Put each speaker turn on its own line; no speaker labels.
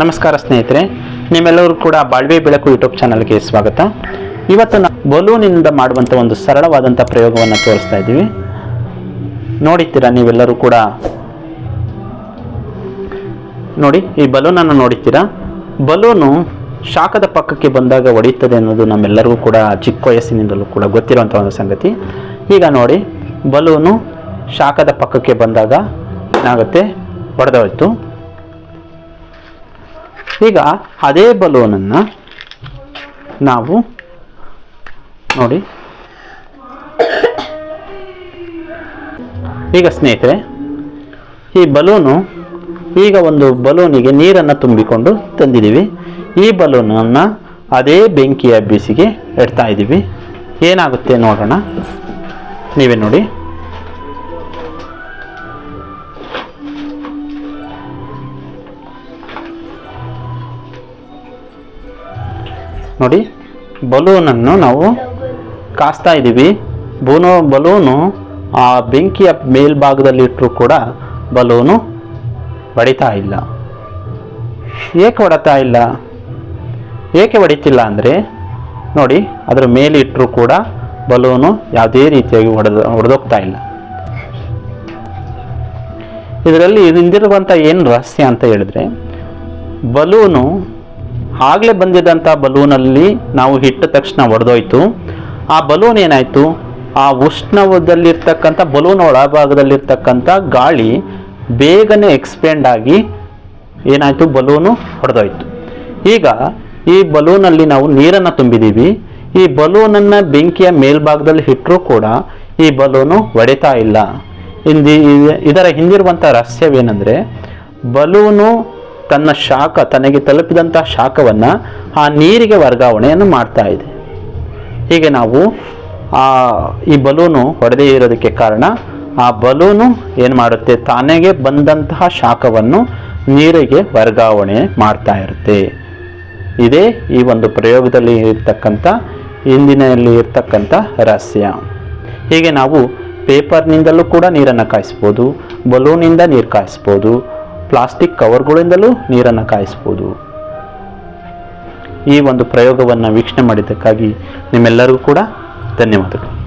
ನಮಸ್ಕಾರ ಸ್ನೇಹಿತರೆ ನಿಮ್ಮೆಲ್ಲರೂ ಕೂಡ ಬಾಳ್ವೆ ಬೆಳಕು ಯೂಟ್ಯೂಬ್ ಚಾನಲ್ಗೆ ಸ್ವಾಗತ. ಇವತ್ತು ನಾವು ಬಲೂನಿಂದ ಮಾಡುವಂಥ ಒಂದು ಸರಳವಾದಂಥ ಪ್ರಯೋಗವನ್ನು ತೋರಿಸ್ತಾ ಇದ್ದೀವಿ. ನೋಡಿದ್ದೀರಾ ನೀವೆಲ್ಲರೂ ಕೂಡ? ನೋಡಿ, ಈ ಬಲೂನನ್ನು ನೋಡಿದ್ದೀರಾ? ಬಲೂನು ಶಾಖದ ಪಕ್ಕಕ್ಕೆ ಬಂದಾಗ ಒಡೆಯುತ್ತದೆ ಅನ್ನೋದು ನಮ್ಮೆಲ್ಲರಿಗೂ ಕೂಡ ಚಿಕ್ಕ ವಯಸ್ಸಿನಿಂದಲೂ ಕೂಡ ಗೊತ್ತಿರುವಂಥ ಒಂದು ಸಂಗತಿ. ಈಗ ನೋಡಿ, ಬಲೂನು ಶಾಖದ ಪಕ್ಕಕ್ಕೆ ಬಂದಾಗ ಏನಾಗುತ್ತೆ? ಒಡೆದೋಯ್ತು ಈಗ ಅದೇ ಬಲೂನನ್ನು ನಾವು ನೋಡಿ. ಈಗ ಸ್ನೇಹಿತರೆ, ಈ ಬಲೂನು ಈಗ ಒಂದು ಬಲೂನಿಗೆ ನೀರನ್ನು ತುಂಬಿಕೊಂಡು ತಂದಿದ್ದೀವಿ. ಈ ಬಲೂನನ್ನು ಅದೇ ಬೆಂಕಿಯ ಬಿಸಿಗೆ ಇಡ್ತಾ ಇದ್ದೀವಿ. ಏನಾಗುತ್ತೆ ನೋಡೋಣ. ನೀವೇ ನೋಡಿ. ನೋಡಿ, ಬಲೂನನ್ನು ನಾವು ಕಾಸ್ತಾ ಇದ್ದೀವಿ. ಬೂನೋ, ಬಲೂನು, ಆ ಬೆಂಕಿಯ ಮೇಲ್ಭಾಗದಲ್ಲಿ ಇಟ್ಟರೂ ಕೂಡ ಬಲೂನು ಹೊಡಿತಾ ಇಲ್ಲ. ಏಕೆ ಹೊಡತಾ ಇಲ್ಲ? ಏಕೆ ಹೊಡಿತಿಲ್ಲ ಅಂದರೆ, ನೋಡಿ, ಅದರ ಮೇಲೆ ಇಟ್ಟರೂ ಕೂಡ ಬಲೂನು ಯಾವುದೇ ರೀತಿಯಾಗಿ ಹೊಡೆದು, ಹೊಡೆದೋಗ್ತಾ ಇಲ್ಲ. ಇದರಲ್ಲಿ ಹಿಂದಿರುವಂಥ ಏನು ರಹಸ್ಯ ಅಂತ ಹೇಳಿದ್ರೆ, ಬಲೂನು ಆಗಲೇ ಬಂದಿದ್ದಂಥ ಬಲೂನಲ್ಲಿ ನಾವು ಇಟ್ಟ ತಕ್ಷಣ ಒಡೆದೋಯ್ತು. ಆ ಬಲೂನ್ ಏನಾಯಿತು? ಆ ಉಷ್ಣದಲ್ಲಿರ್ತಕ್ಕಂಥ ಬಲೂನ್ ಒಳಭಾಗದಲ್ಲಿರ್ತಕ್ಕಂಥ ಗಾಳಿ ಬೇಗನೆ ಎಕ್ಸ್ಪೆಂಡ್ ಆಗಿ ಏನಾಯಿತು? ಬಲೂನು ಹೊಡೆದೋಯ್ತು ಈಗ ಈ ಬಲೂನಲ್ಲಿ ನಾವು ನೀರನ್ನು ತುಂಬಿದ್ದೀವಿ ಈ ಬಲೂನನ್ನು ಬೆಂಕಿಯ ಮೇಲ್ಭಾಗದಲ್ಲಿ ಇಟ್ಟರೂ ಕೂಡ ಈ ಬಲೂನು ಒಡೆತಾ ಇಲ್ಲ. ಇದರ ಹಿಂದಿರುವಂಥ ರಹಸ್ಯವೇನೆಂದರೆ, ಬಲೂನು ತನ್ನ ಶಾಖ, ತನಗೆ ತಲುಪಿದಂತಹ ಶಾಖವನ್ನು ಆ ನೀರಿಗೆ ವರ್ಗಾವಣೆಯನ್ನು ಮಾಡ್ತಾ ಇದೆ. ಹೀಗೆ ನಾವು ಆ ಈ ಬಲೂನು ಹೊಡೆದೇ ಇರೋದಕ್ಕೆ ಕಾರಣ ಆ ಬಲೂನು ಏನು ಮಾಡುತ್ತೆ? ತಾನೆಗೆ ಬಂದಂತಹ ಶಾಖವನ್ನು ನೀರಿಗೆ ವರ್ಗಾವಣೆ ಮಾಡ್ತಾ ಇರುತ್ತೆ. ಇದೇ ಈ ಒಂದು ಪ್ರಯೋಗದಲ್ಲಿ ಇರ್ತಕ್ಕಂಥ ಇಂದಿನಲ್ಲಿ ಇರ್ತಕ್ಕಂಥ ರಹಸ್ಯ. ಹೀಗೆ ನಾವು ಪೇಪರ್ನಿಂದಲೂ ಕೂಡ ನೀರನ್ನು ಕಾಯಿಸ್ಬೋದು, ಬಲೂನಿಂದ ನೀರು ಕಾಯಿಸ್ಬೋದು ಪ್ಲಾಸ್ಟಿಕ್ ಕವರ್ಗಳಿಂದಲೂ ನೀರನ್ನು ಕಾಯಿಸ್ಬೋದು. ಈ ಒಂದು ಪ್ರಯೋಗವನ್ನು ವೀಕ್ಷಣೆ ಮಾಡಿದ್ದಕ್ಕಾಗಿ ನಿಮ್ಮೆಲ್ಲರಿಗೂ ಕೂಡ ಧನ್ಯವಾದಗಳು.